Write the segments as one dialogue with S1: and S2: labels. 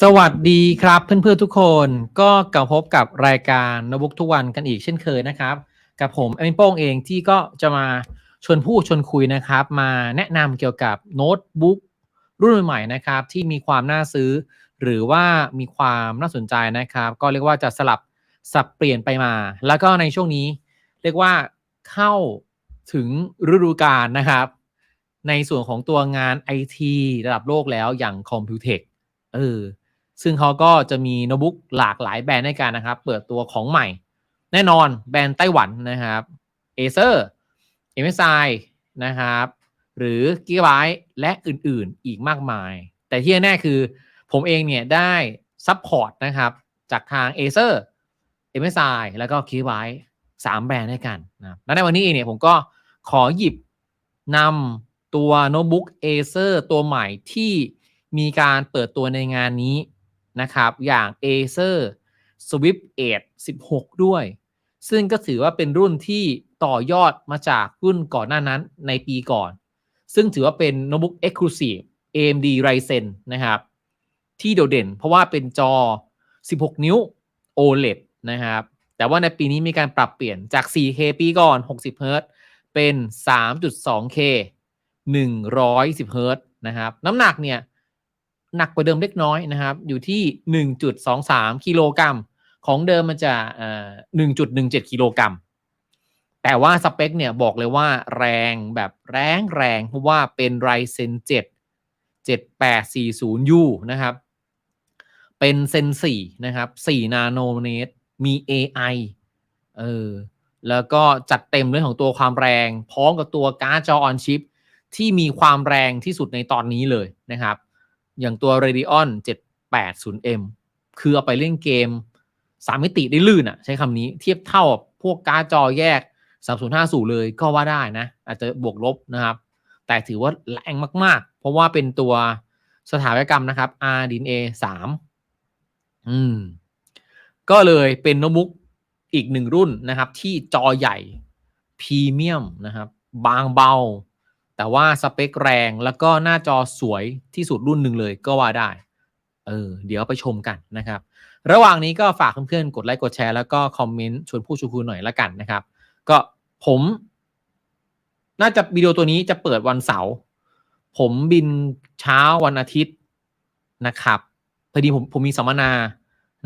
S1: สวัสดีครับเพื่อนๆทุกคนก็กลับพบกับรายการนบุกทุกวันกันอีกเช่นเคยนะครับ กับผมเอ็มโป้งเองที่ก็จะมาชวนพูดชวนคุยนะครับ มาแนะนำเกี่ยวกับโน้ตบุ๊กรุ่นใหม่ๆนะครับ ที่มีความน่าซื้อ หรือว่ามีความน่าสนใจนะครับ ก็เรียกว่าจะสลับสับเปลี่ยนไปมา แล้วก็ในช่วงนี้เรียกว่าเข้าถึงฤดูกาลนะครับ ในส่วนของตัวงาน IT ระดับโลกแล้วอย่าง Computex เออซึ่งเขาก็จะมีโน้ตบุ๊กหลากหลายแบรนด์ในการนะครับ เปิดตัวของใหม่ แน่นอนแบรนด์ไต้หวันนะครับ Acer MSI นะครับ หรือ Gigabyte และอื่นๆอีกมากมาย แต่ที่แน่คือผมเองเนี่ยได้ซัพพอร์ตนะครับ จากทาง Acer MSI แล้วก็ Gigabyte สามแบรนด์ด้วยกันนะและในวันนี้เองเนี่ยผมก็ขอหยิบนำตัวโน้ตบุ๊ก Acer ตัวใหม่ที่ มีการเปิดตัวในงานนี้นะครับ อย่าง Acer Swift 8 16 ด้วย ซึ่งก็ถือว่าเป็นรุ่นที่ต่อยอดมาจากรุ่นก่อนหน้านั้นในปีก่อน ซึ่งถือว่าเป็นโน้ตบุ๊ก Exclusive AMD Ryzen นะครับ ที่โดดเด่นเพราะว่าเป็นจอ 16 นิ้ว OLED นะครับ แต่ว่าในปีนี้มีการปรับเปลี่ยนจาก 4K ปีก่อน 60 Hz เป็น 3.2K 110 Hz นะครับ น้ำหนักเนี่ย หนักกว่าเดิมเล็กน้อยนะครับ อยู่ที่ 1.23 กิโลกรัม ของเดิมมันจะ1.17 กิโลกรัม แต่ว่าสเปคเนี่ยบอกเลยว่าแรงแบบแรงแรงเพราะว่าเป็น Ryzen 7 7840U นะครับ เป็นเซน4นะครับ 4 นาโนเมตร มี AI เออ แล้วก็จัดเต็มเรื่องของตัวความแรง พร้อมกับตัวการ์ดจอออนชิปที่มีความแรงที่สุดในตอนนี้เลยนะครับ อย่างตัว Radeon 780M คือเอาไปเล่นเกม 3 มิติได้ลื่นอะใช้คำนี้เทียบเท่าพวกการ์ดจอแยก 3050 เลยก็ว่าได้นะ อาจจะบวกลบนะครับ แต่ถือว่าแรงมาก ๆ เพราะว่าเป็นตัวสถาปัตยกรรมนะครับ RDNA 3อืม ก็เลยเป็นโน้ตบุ๊กอีกหนึ่งรุ่นนะครับ ที่จอใหญ่พรีเมียมนะครับ บางเบา แต่ว่าสเปคแรงแล้วก็หน้าจอสวยที่สุดรุ่นหนึ่งเลยก็ว่าได้ เออ เดี๋ยวไปชมกันนะครับ ระหว่างนี้ก็ฝากเพื่อนๆ กดไลค์กดแชร์แล้วก็คอมเมนต์ชวนผู้ชวนคุยหน่อยละกันนะครับ ก็ผม น่าจะวิดีโอตัวนี้จะเปิดวันเสาร์ผมบินเช้าวันอาทิตย์นะครับพอดีผมผมมีสัมมนา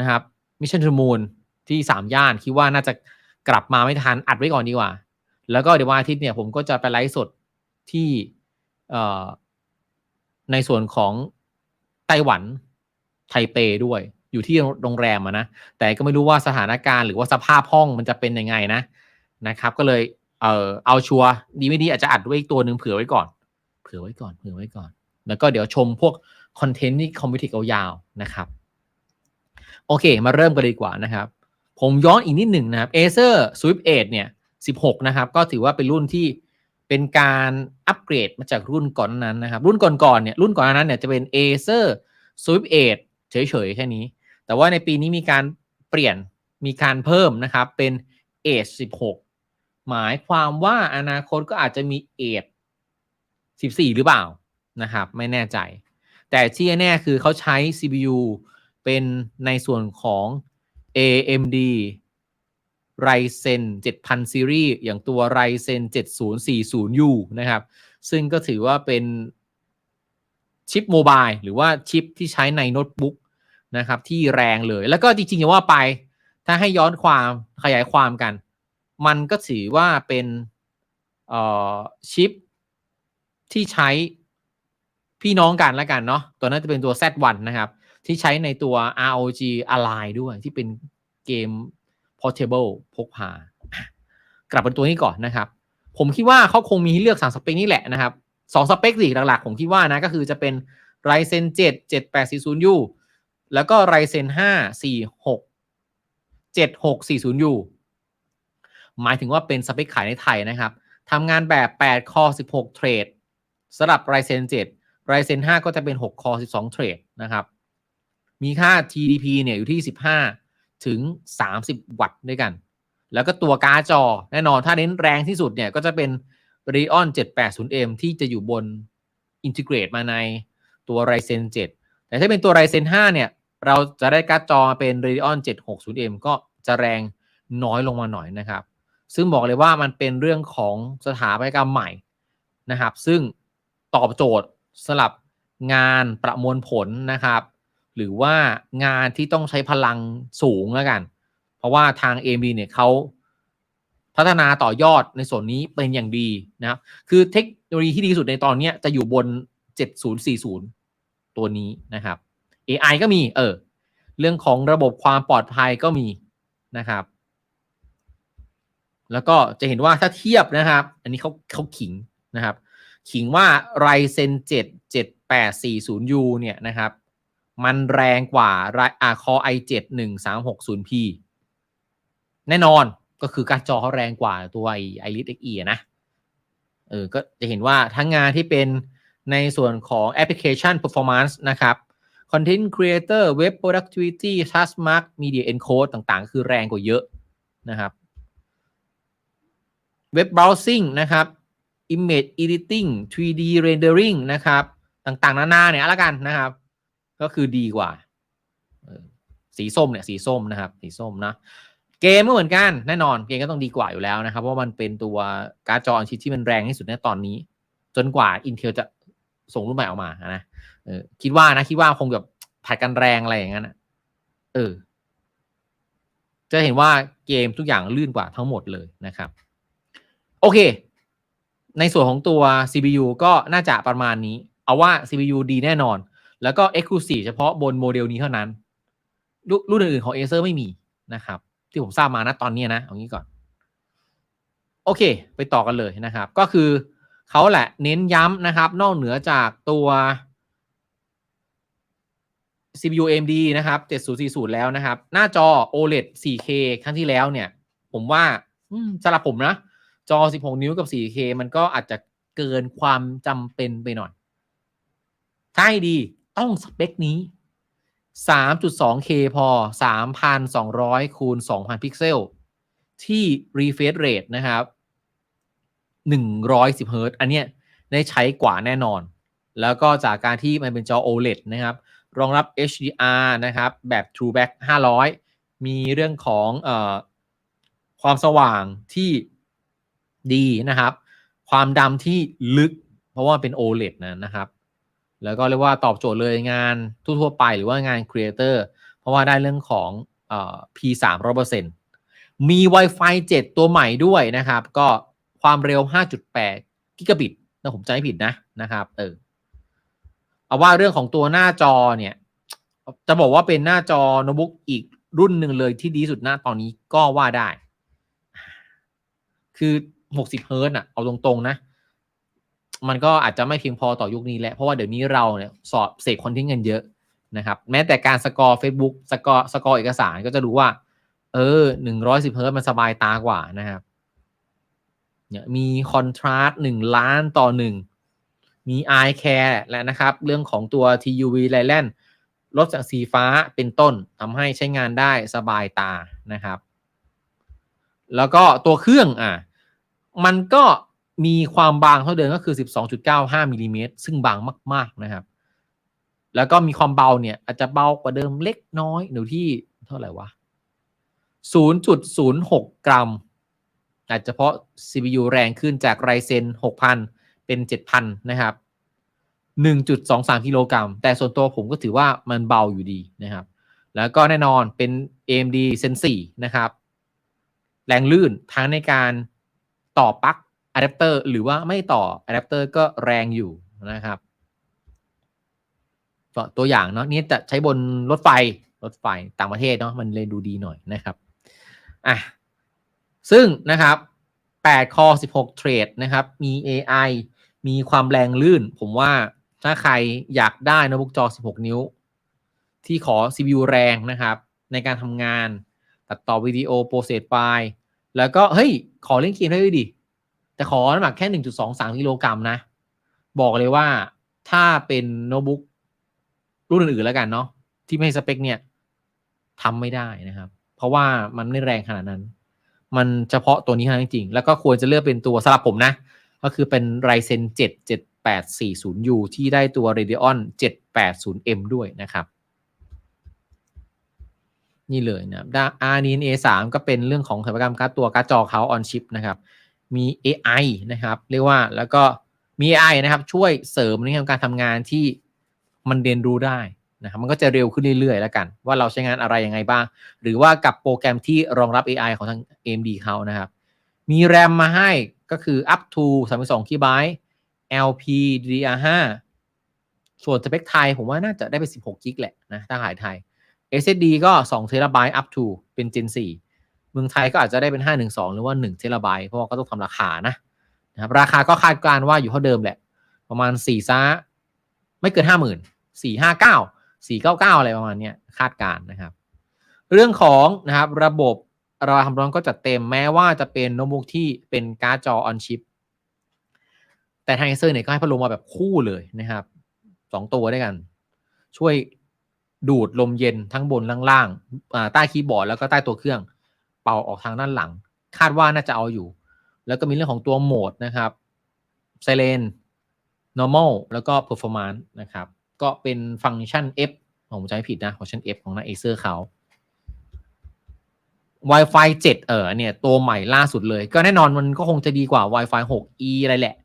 S1: นะครับมิชชั่นทูมูนที่สามย่านคิดว่าน่าจะกลับมาไม่ทันอัดไว้ก่อนดีกว่า แล้วก็เดี๋ยววันอาทิตย์เนี่ยผมก็จะไปไลฟ์สด ที่ในส่วนของไต้หวันไทเปด้วย อยู่ที่โรงแรมอะนะ แต่ก็ไม่รู้ว่าสถานการณ์หรือว่าสภาพห้องมันจะเป็นยังไงนะนะครับ ก็เลยเออเอาชัวร์ดีไม่ดีอาจจะอัดไว้อีกตัวหนึ่งเผื่อไว้ก่อน เผื่อไว้ก่อนเผื่อไว้ก่อน แล้วก็เดี๋ยวชมพวกคอนเทนต์ที่คอมพิวเตอร์ยาวนะครับ โอเค มาเริ่มกันดีกว่านะครับ ผมย้อนอีกนิดหนึ่งนะครับ Acer Swift 8เนี่ย 16 นะครับ ก็ถือว่าเป็นรุ่นที่ เป็นการอัปเกรดมาจากรุ่นก่อนนั้นนะครับ รุ่นก่อนๆเนี่ยรุ่นก่อนนั้นเนี่ยจะเป็น Acer Swift 8เฉยๆแค่นี้ แต่ว่าในปีนี้มีการเปลี่ยนมีการเพิ่มนะครับเป็น Edge 16 หมายความว่าอนาคตก็อาจจะมี Edge 14 หรือเปล่านะครับ ไม่แน่ใจ แต่ที่แน่คือเขาใช้ CPU เป็นในส่วนของ AMD Ryzen 7000 Series อย่างตัว Ryzen 7040U นะครับ ซึ่งก็ถือว่าเป็นชิปโมบายหรือว่าชิปที่ใช้ในโน้ตบุ๊กนะครับที่แรงเลย แล้วก็จริงๆว่าไป ถ้าให้ย้อนความขยายความกัน มันก็ถือว่าเป็นชิปที่ใช้พี่น้องกันแล้วกันเนาะ ตัวนั้นจะเป็นตัว Z1 นะครับ ที่ใช้ในตัว ROG Ally ด้วยที่เป็นเกม Portable พกพากลับเป็นตัวนี้ก่อนนะครับ ผมคิดว่าเขาคงมีเลือกสามสเปคนี้แหละนะครับสองสเปคสิหลักๆ ผมคิดว่านะก็คือจะเป็น Ryzen 7 7840U แล้วก็ Ryzen 5 46 7640U หมายถึงว่าเป็นสเปคขายในไทยนะครับทำงานแบบ8 Core 16 เทรดสำหรับ Ryzen 7 Ryzen 5 ก็จะเป็น6 Core 12 เทรดนะครับ มีค่า TDP เนี่ยอยู่ที่ 15 ถึง 30 วัตต์ด้วยกัน แล้วก็ตัวการ์ดจอแน่นอนถ้าเน้นแรงที่สุดเนี่ยก็จะเป็น Radeon 780M ที่จะอยู่บน Integrate มาในตัว Ryzen 7 แต่ถ้าเป็นตัว Ryzen 5 เนี่ย เราจะได้การ์ดจอเป็น Radeon 760M ก็จะแรงน้อยลงมาหน่อยนะครับ ซึ่งบอกเลยว่ามันเป็นเรื่องของสถาปัตยกรรมใหม่นะครับ ซึ่งตอบโจทย์สลับงานประมวลผลนะครับ หรือว่างานที่ต้องใช้พลังสูงแล้วกัน เพราะว่าทาง AMD เนี่ยเขาพัฒนาต่อยอดในส่วนนี้เป็นอย่างดีนะครับคือเทคโนโลยีที่ดีที่สุดในตอนนี้จะอยู่บน 7040 ตัวนี้นะครับ AI ก็มีเออเรื่องของระบบความปลอดภัยก็มีนะครับ แล้วก็จะเห็นว่าถ้าเทียบนะครับ อันนี้เขาเขาขิงนะครับ ขิงว่า Ryzen 7 7840U เนี่ยนะครับ มันแรงกว่าอ่า Core i7 1360P แน่นอนก็คือการจอเขาแรงกว่าตัวไอไอริสเอ็กอีนะ เออ ก็จะเห็นว่าทั้งงานที่เป็นในส่วนของแอปพลิเคชัน performance นะครับ content creator web productivity task mark media encode ต่างๆ คือแรงกว่าเยอะนะครับ web browsing นะครับ image editing 3D rendering นะครับ ต่างๆ นานาเนี่ยละกันนะครับ ก็คือดีกว่าสีส้มเนี่ยสีส้มนะครับ สีส้มนะเกมก็เหมือนกันแน่นอนเกมก็ต้องดีกว่าอยู่แล้วนะครับ เพราะมันเป็นตัวการ์ดจอชิปที่มันแรงที่สุดในตอนนี้ จนกว่า Intel จะส่งรุ่นใหม่ออกมานะเออคิดว่านะคิดว่าคงแบบผัดกันแรงอะไรอย่างนั้นเออ จะเห็นว่าเกมทุกอย่างลื่นกว่าทั้งหมดเลยนะครับ โอเค ในส่วนของตัว CPU ก็น่าจะประมาณนี้ เอาว่า CPU ดีแน่นอน แล้วก็ Exclusive เฉพาะบนโมเดลนี้เท่านั้น รุ่นอื่นๆของ Acer ไม่มีนะครับ ที่ผมทราบมานะตอนนี้นะเอางี้ก่อน โอเค ไปต่อกันเลยนะครับ ก็คือเขาแหละเน้นย้ำนะครับ นอกเหนือจากตัว CPU AMD นะครับ 7040 แล้วนะครับ หน้าจอ OLED 4K ครั้งที่แล้วเนี่ย ผมว่าสำหรับผมนะ จอ 16 นิ้วกับ 4K มันก็อาจจะเกินความจำเป็นไปหน่อยถ้าให้ดี ต้องสเปคนี้ 3.2K พอ 3,200 คูณ 2,000 พิกเซล ที่ refresh rate นะครับ 110 Hz อันเนี้ยได้ใช้กว่าแน่นอน แล้วก็จากการที่มันเป็นจอ OLED นะครับ รองรับ HDR นะครับ แบบ TrueBack 500 มีเรื่องของอความสว่างที่ดีนะครับ ความดำที่ลึกเพราะว่าเป็น OLED นะนะครับ แล้วก็เรียกว่าตอบโจทย์เลยงานทั่วๆไปหรือว่างานครีเอเตอร์เพราะว่าได้เรื่องของอ P3 100%มี Wi-Fi 7 ตัวใหม่ด้วยนะครับ ก็ความเร็ว 5.8 กิกะบิตถ้าผมจำไม่ผิดนะนะครับเออเอาว่าเรื่องของตัวหน้าจอเนี่ย จะบอกว่าเป็นหน้าจอโน้ตบุ๊กอีกรุ่นหนึ่งเลยที่ดีสุดหน้าตอนนี้ก็ว่าได้ คือ 60เฮิร์ตอะ เอาตรงๆนะ มันก็อาจจะไม่เพียงพอต่อยุคนี้แหละ เพราะว่าเดี๋ยวนี้เราเนี่ยสอบเสพคอนเทนต์กันเยอะนะครับ แม้แต่การสกอร์ Facebook สกอร์สกอร์เอกสารก็จะรู้ว่า เออ110เฮิร์ตมันสบายตากว่านะครับเนี่ยมีคอนทราสต์หนึ่งล้านต่อหนึ่งมี eye care และนะครับ เรื่องของตัว TUV l i l a n ลดจากสีฟ้าเป็นต้นทำให้ใช้งานได้สบายตานะครับ แล้วก็ตัวเครื่องอะ มันก็ มีความบางเท่าเดิมก็คือ 12.95มิลิเมตรซึ่งบางมาก ๆนะครับ แล้วก็มีความเบาเนี่ย อาจจะเบากว่าเดิมเล็กน้อยอยู่ที่เท่าไหร่วะ 0.06 กรัม อาจจะเพราะ CPU แรงขึ้นจาก Ryzen 6,000 เป็น 7,000 นะครับ 1.23 กิโลกรัม แต่ส่วนตัวผมก็ถือว่ามันเบาอยู่ดีนะครับ แล้วก็แน่นอนเป็น AMD Zen 4นะครับ แรงลื่นทั้งในการต่อปลั๊ก อะแดปเตอร์หรือว่าไม่ต่ออะแดปเตอร์ก็แรงอยู่นะครับก็ตัวอย่างเนาะนี่จะใช้บนรถไฟรถไฟต่างประเทศเนาะมันเลยดูดีหน่อยนะครับอะซึ่งนะครับ8คอ16เทรดนะครับ มี AI มีความแรงลื่น ผมว่าถ้าใครอยากได้โน้ตบุ๊กจอ 16 นิ้ว ที่ขอ CPU แรงนะครับ ในการทำงาน ตัดต่อวิดีโอโปรเซสไฟล์ แล้วก็ เฮ้ย ขอเล่นเกมได้ด้วยดิ แต่ขอน้ำหนักแค่1.23กิโลกรัมนะ บอกเลยว่าถ้าเป็นโน้ตบุ๊กรุ่นอื่นๆแล้วกันเนาะที่ไม่สเปคเนี่ยทำไม่ได้นะครับ เพราะว่ามันไม่แรงขนาดนั้น มันเฉพาะตัวนี้เท่านั้นจริงๆแล้วก็ควรจะเลือกเป็นตัวสำหรับผมนะ ก็คือเป็น Ryzen 7 7840U ที่ได้ตัว Radeon 780M ด้วยนะครับ นี่เลยนะด้าน RDNA 3ก็เป็นเรื่องของสถาปัตยกรรมการ์ดตัวการ์ดจอเขา on chip นะครับ มี AI นะครับ เรียกว่าแล้วก็มี AI นะครับ ช่วยเสริมในเรื่องการทำงานที่มันเรียนรู้ได้นะครับมันก็จะเร็วขึ้นเรื่อยๆ แล้วกัน ว่าเราใช้งานอะไรยังไงบ้าง หรือว่ากับโปรแกรมที่รองรับ AI ของทาง AMD เขานะครับ มี RAM มาให้ก็คือ up to 32 GB LP DDR5 ส่วนสเปคไทย ผมว่าน่าจะได้เป็น16 GB แหละนะถ้าขายไทย SSD ก็2 TB up to เป็น Gen 4 มืองไทยก็อาจจะได้เป็น 512 หรือว่า1 TB เพราะว่าก็ต้องทำราคานะนะครับราคาก็คาดการณ์ว่าอยู่เท่าเดิมแหละ ประมาณ4ซะไม่เกิน 50,000 459 499 อะไรประมาณนี้คาดการณ์นะครับ เรื่องของนะครับระบบระบายความร้อนก็จัดเต็มแม้ว่าจะเป็นโน้ตบุ๊กที่เป็นการ์ดจอ on chip แต่ทางเอเซอร์เนี่ยก็ให้พัดลมมาแบบคู่เลยนะครับสองตัวด้วยกัน ช่วยดูดลมเย็นทั้งบนล่างๆใต้คีย์บอร์ดแล้วก็ใต้ตัวเครื่อง ป่าออกทางด้านหลัง คาดว่าน่าจะเอาอยู่ แล้วก็มีเรื่องของตัวโหมดนะครับไซเลน normal แล้วก็ performance นะครับ ก็เป็นฟังก์ชัน F ผมจำไม่ผิดนะฟังก์ชัน F ของทาเอเซอร์เขา Wi-Fi 7 เออเนี่ย ตัวใหม่ล่าสุดเลย ก็แน่นอนมันก็คงจะดีกว่า Wi-Fi 6E อะไรแหละ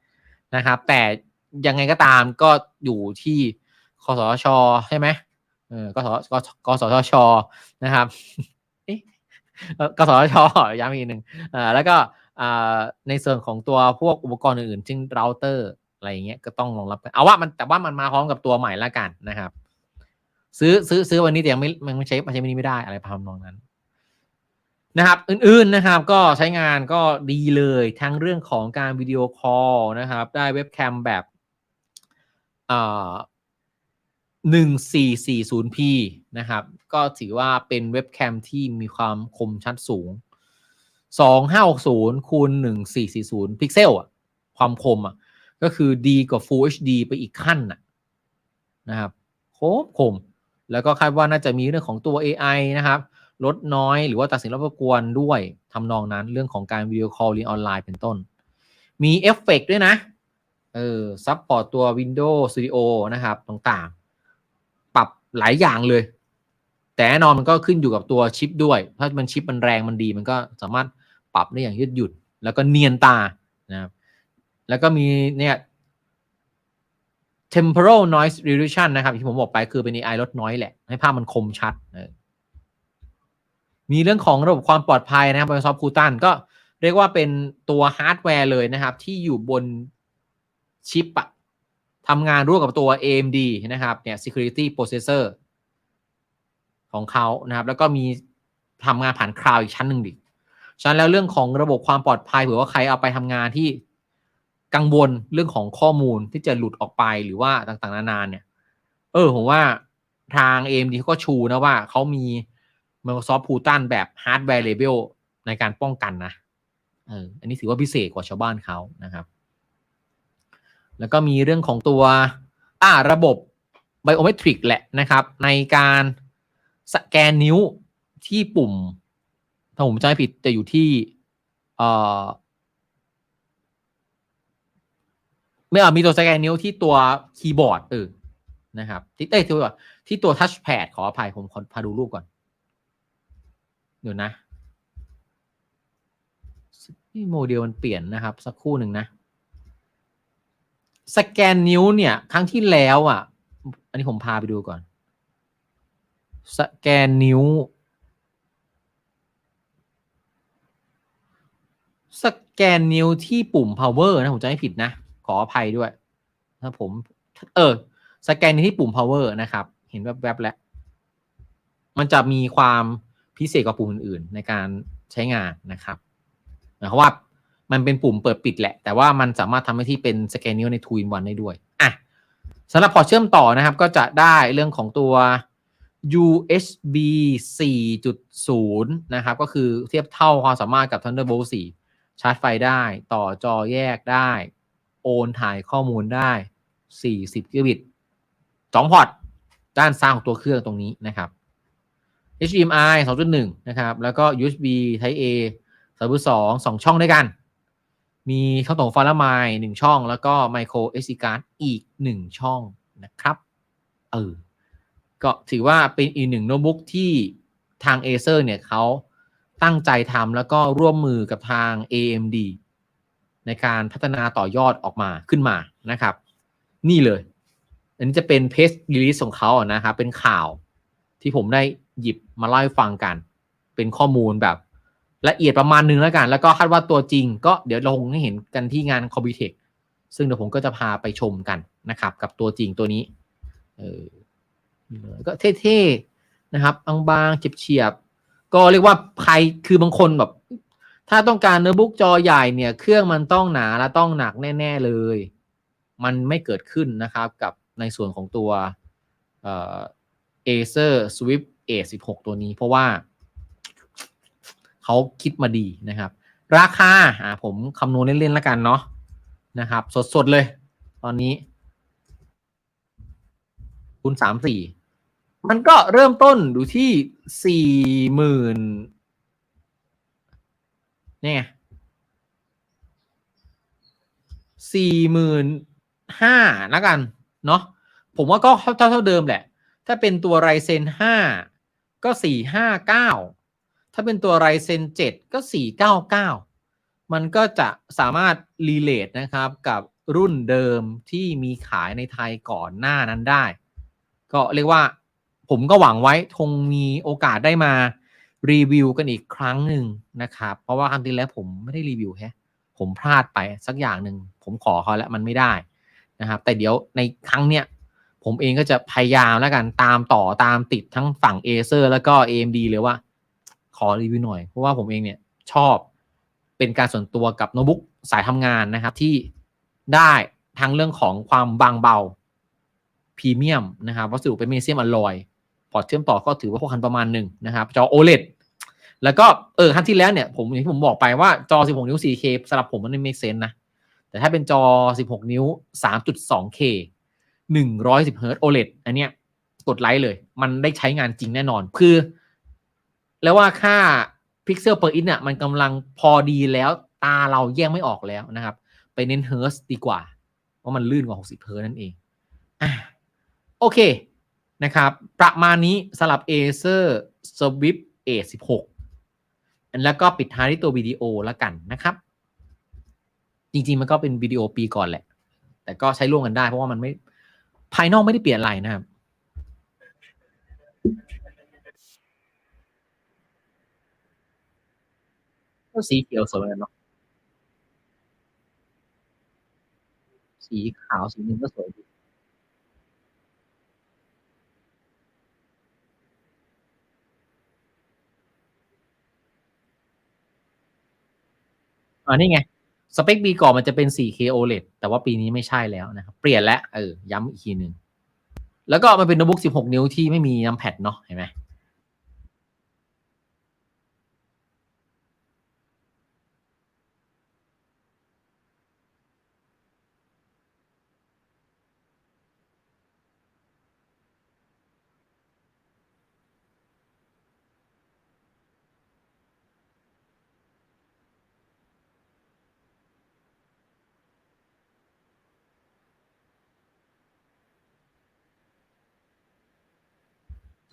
S1: นะครับ แต่ยังไงก็ตามก็อยู่ที่คสชใช่ไหมเออกสกสชนะครับ กสทชย้ำอีกหนึ่งแล้วก็ในส่วนของตัวพวกอุปกรณ์อื่นๆซึ่งเราเตอร์อะไรอย่างเงี้ยก็ต้องรองรับเอาว่ามันแต่ว่ามันมาพร้อมกับตัวใหม่ละกันนะครับ ซื้อซื้อซื้อวันนี้แต่ยังไม่มันไม่ใช้มันใช้วันนี้ไม่ได้อะไรพามนองนั้นนะครับ อื่นๆนะครับก็ใช้งานก็ดีเลยทั้งเรื่องของการวิดีโอคอลนะครับ ได้เว็บแคมแบบหนึ่งสี่สี่ศูนย์พีนะครับ ก็ถือว่าเป็นเว็บแคมที่มีความคมชัดสูงสองห้าศูนย์คูณหนึ่งสี่สี่ศูนย์พิกเซลอะความคมอะก็คือดีกว่า Full HD ไปอีกขั้นนะนะครับโคมคม แล้วก็คาดว่าน่าจะมีเรื่องของตัว AI นะครับ ลดน้อยหรือว่าตัดสินรบกวนด้วยทำนองนั้นเรื่องของการวิดีโอคอลเรียนออนไลน์เป็นต้น มีเอฟเฟกด้วยนะเออซัพพอร์ตตัว Windows Studio นะครับ ต่างๆ ปรับหลายอย่างเลย แต่แน่นอนมันก็ขึ้นอยู่กับตัวชิปด้วย ถ้ามันชิปมันแรงมันดี มันก็สามารถปรับได้อย่างยืดหยุ่น แล้วก็เนียนตานะครับแล้วก็มีเนี่ย temporal noise reduction นะครับที่ผมบอกไปคือเป็น AI ลดน้อยแหละ ให้ภาพมันคมชัดเออมีเรื่องของระบบความปลอดภัยนะครับ Microsoft q u t a n ก็เรียกว่าเป็นตัวฮาร์ดแวร์เลยนะครับ ที่อยู่บนชิปอะทำงานร่วมกับตัว AMD นะครับเนี่ย security processor ของเขานะครับ แล้วก็มีทำงานผ่านคลาวอีกชั้นหนึ่งดิฉะนั้นแล้วเรื่องของระบบความปลอดภัยเผื่อว่าใครเอาไปทำงานที่กังวลเรื่องของข้อมูลที่จะหลุดออกไปหรือว่าต่างๆ นานาเนี่ย เออผมว่าทาง AMD เขาก็ชูนะว่าเขามี Microsoft p u t a n แบบ Hardware Level ในการป้องกันนะเอออันนี้ถือว่าพิเศษกว่าชาวบ้านเขานะครับ แล้วก็มีเรื่องของตัวอ่าระบบ Biometric แหละนะครับ ในการ สแกนนิ้วที่ปุ่ม ถ้าผมจำไม่ผิดจะอยู่ที่เอ่อไม่เอามีตัวสแกนนิ้วที่ตัวคีย์บอร์ดเออนะครับ ที่เอ้ยตัวที่ตัวทัชแพดขออภัยผมขอพาดูรูปก่อน เดี๋ยวนะนี่โมเดลมันเปลี่ยนนะครับ สักครู่หนึ่งนะ สแกนนิ้วเนี่ย ครั้งที่แล้วอะ อันนี้ผมพาไปดูก่อน สแกนนิ้ว สแกนนิ้วที่ปุ่ม power นะ ผมจะไม่ผิดนะ ขออภัยด้วย ถ้าผม เออ สแกนนิ้วที่ปุ่ม power นะครับ เห็นแวบๆแล้ว มันจะมีความพิเศษกว่าปุ่มอื่นๆในการใช้งานนะครับเพราะว่ามันเป็นปุ่มเปิดปิดแหละ แต่ว่ามันสามารถทำให้ที่เป็นสแกนนิ้วใน Two in One ได้ด้วย อะสำหรับพอเชื่อมต่อนะครับ ก็จะได้เรื่องของตัว USB 4.0 นะครับ ก็คือเทียบเท่าความสามารถกับ Thunderbolt 4 ชาร์จไฟได้ ต่อจอแยกได้ โอนถ่ายข้อมูลได้ 40กิกะบิต2พอร์ตด้านซ้ายของตัวเครื่องตรงนี้นะครับ HDMI 2.1 นะครับ แล้วก็ USB Type A สายบุสองสองช่องด้วยกัน มีช่องต่อฟาร์มายหนึ่งช่อง แล้วก็ไมโครเอสซิการ์อีกหนึ่งช่องนะครับ เออ ก็ถือว่าเป็นอีกหนึ่งโน้ตบุ๊กที่ทาง Acer เนี่ยเขาตั้งใจทำแล้วก็ร่วมมือกับทาง AMD ในการพัฒนาต่อยอดออกมาขึ้นมานะครับ นี่เลย อันนี้จะเป็นเพจรีลิสของเขาอะนะครับ เป็นข่าวที่ผมได้หยิบมาเล่าให้ฟังกัน เป็นข้อมูลแบบละเอียดประมาณนึงแล้วกัน แล้วก็คาดว่าตัวจริง ก็เดี๋ยวลงให้เห็นกันที่งาน c o m p u t e c ซึ่งเดี๋ยวผมก็จะพาไปชมกันนะครับ กับตัวจริงตัวนี้ เออ ก็เท่ๆนะครับบางๆเฉียบๆก็เรียกว่าใครคือบางคนแบบ ถ้าต้องการเนื้อบุ๊กจอใหญ่เนี่ย เครื่องมันต้องหนาและต้องหนักแน่ ๆเลย มันไม่เกิดขึ้นนะครับกับในส่วนของตัวเอ่อ Acer Swift A16 ตัวนี้ เพราะว่าเขาคิดมาดีนะครับ ราคาอ่าผมคำนวณเล่นๆแล้วกันเนาะนะครับ สดๆเลย ตอนนี้ คูณสามสี่มันก็เริ่มต้นอยู่ที่สี่หมื่นนี่ไงสี่หมื่นห้าล้วกัน เนาะผมว่าก็เท่าเท่าเดิมแหละ ถ้าเป็นตัวไรเซนห้าก็สี่ห้าเก้าถ้าเป็นตัวไรเซน7ก็499มันก็จะสามารถรีเลทนะครับกับรุ่นเดิมที่มีขายในไทยก่อนหน้านั้นได้ ก็เรียกว่าผมก็หวังไว้คงมีโอกาสได้มารีวิวกันอีกครั้งหนึ่งนะครับ เพราะว่าครั้งที่แล้วผมไม่ได้รีวิวแฮะผมพลาดไปสักอย่างหนึ่งผมขอเขาแล้วมันไม่ได้นะครับ แต่เดี๋ยวในครั้งเนี้ยผมเองก็จะพยายามแล้วกันตามต่อตามติดทั้งฝั่ง Acer แล้วก็ AMD เลยว่า ขอรีวิวหน่อย เพราะว่าผมเองเนี่ยชอบเป็นการส่วนตัวกับโน้ตบุ๊กสายทำงานนะครับที่ได้ทั้งเรื่องของความบางเบา พรีเมียมนะครับวัสดุเป็นเมเซียมอลลอยพอร์ตเชื่อมต่อก็ถือว่าพวกคันประมาณหนึ่งนะครับ จอ OLED แล้วก็เออครั้งที่แล้วเนี่ยผมอย่างที่ผมบอกไปว่าจอ 16 นิ้ว 4K สำหรับผมมันไม่ make sense นะ แต่ถ้าเป็นจอ 16 นิ้ว 3.2K 110 Hz OLED อันเนี้ยกดไลค์เลย มันได้ใช้งานจริงแน่นอน คือ แล้วว่าค่าพิกเซล per inch เนี่ยมันกำลังพอดีแล้วตาเราแยกไม่ออกแล้วนะครับ ไปเน้นเฮิร์สดีกว่าว่ามันลื่นกว่า 60 เฮิร์นั่นเองอะ โอเคนะครับ ประมาณนี้สำหรับ Acer Swift A16 แล้วก็ปิดท้ายที่ตัววิดีโอแล้วกันนะครับ จริงๆ มันก็เป็นวิดีโอปีก่อนแหละ แต่ก็ใช้ร่วมกันได้เพราะว่ามันไม่ ภายนอกไม่ได้เปลี่ยนอะไรนะครับสีเขียวสวยเหมือนกันเนาะสีขาวสีนึงก็สวยดี อ่านี่ไง สเปคปีก่อนมันจะเป็น 4K OLED แต่ว่าปีนี้ไม่ใช่แล้วนะครับ เปลี่ยนแล้วเออ ย้ำอีกทีหนึ่งแล้วก็มันเป็นโน้ตบุ๊ก16 นิ้วที่ไม่มีน้ำแพดเนาะเห็นไหม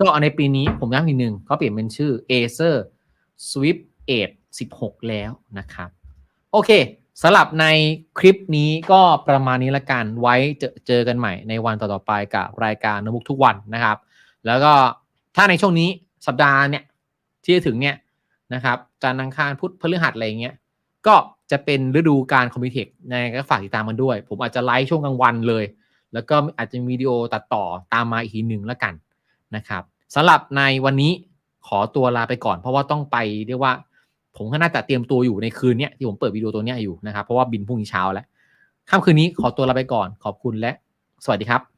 S1: ก็ในปีนี้ผมย้ำอีกหนึ่งเขาเปลี่ยนเป็นชื่อ Acer Swift 8 16 แล้วนะครับ โอเคสำหรับในคลิปนี้ก็ประมาณนี้ละกันไว้เจอเจอกันใหม่ในวันต่อๆไปกับรายการนบุกทุกวันนะครับ แล้วก็ถ้าในช่วงนี้สัปดาห์เนี่ยที่จะถึงเนี่ยนะครับจันทร์อังคารพุธพฤหัสอะไรเงี้ยก็จะเป็นฤดูการคอมพิวเทคในก็ฝากติดตามมันด้วย ผมอาจจะไลฟ์ช่วงกลางวันเลย แล้วก็อาจจะมีวิดีโอตัดต่อตามมาอีกทีหนึ่งล้วกัน นะครับสำหรับในวันนี้ขอตัวลาไปก่อน เพราะว่าต้องไปเรียกว่า ผมก็น่าจะเตรียมตัวอยู่ในคืนนี้ที่ผมเปิดวิดีโอตัวนี้อยู่นะครับเพราะว่าบินพรุ่งนี้เช้าแล้วค่ำคืนนี้ขอตัวลาไปก่อนขอบคุณและสวัสดีครับ